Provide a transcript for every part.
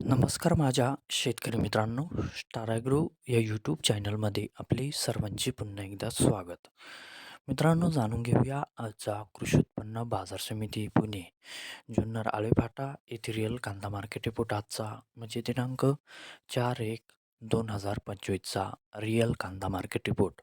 नमस्कार माझ्या शेतकरी मित्रांनो स्टाराग्रो या यूट्यूब चॅनलमध्ये आपले सर्वांचे पुन्हा एकदा स्वागत. मित्रांनो जाणून घेऊया आजचा कृषी उत्पन्न बाजार समिती पुणे जुन्नर आळेफाटा येथे रिअल कांदा मार्केट रिपोर्ट आजचा म्हणजे दिनांक चार एक दोन हजार पंचवीसचा रिअल कांदा मार्केट रिपोर्ट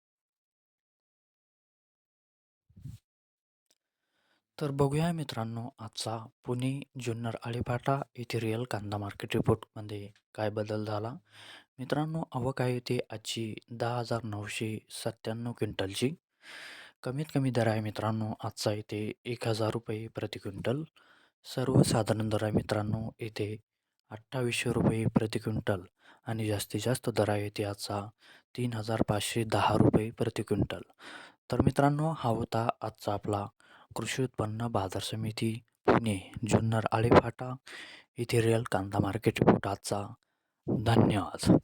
तर बघूया मित्रांनो आजचा पुणे जुन्नर आळीपाटा येथे रिअल कांदा मार्केट रिपोर्टमध्ये काय बदल झाला? मित्रांनो आवक आहे ते आजची दहा हजार नऊशे सत्त्याण्णव क्विंटलची. कमीत कमी दर आहे मित्रांनो आजचा येथे एक हजार रुपये प्रति क्विंटल. सर्वसाधारण दर आहे मित्रांनो येथे अठ्ठावीसशे रुपये प्रति क्विंटल आणि जास्तीत जास्त दर आहे ते आजचा तीन हजार पाचशे दहा रुपये प्रति क्विंटल. तर मित्रांनो हा होता आजचा आपला कृषी उत्पन्न बाजार समिती पुणे जुन्नर आळेफाटा इथे रिअल कांदा मार्केट रिपोर्ट आजचा धन्यवाद.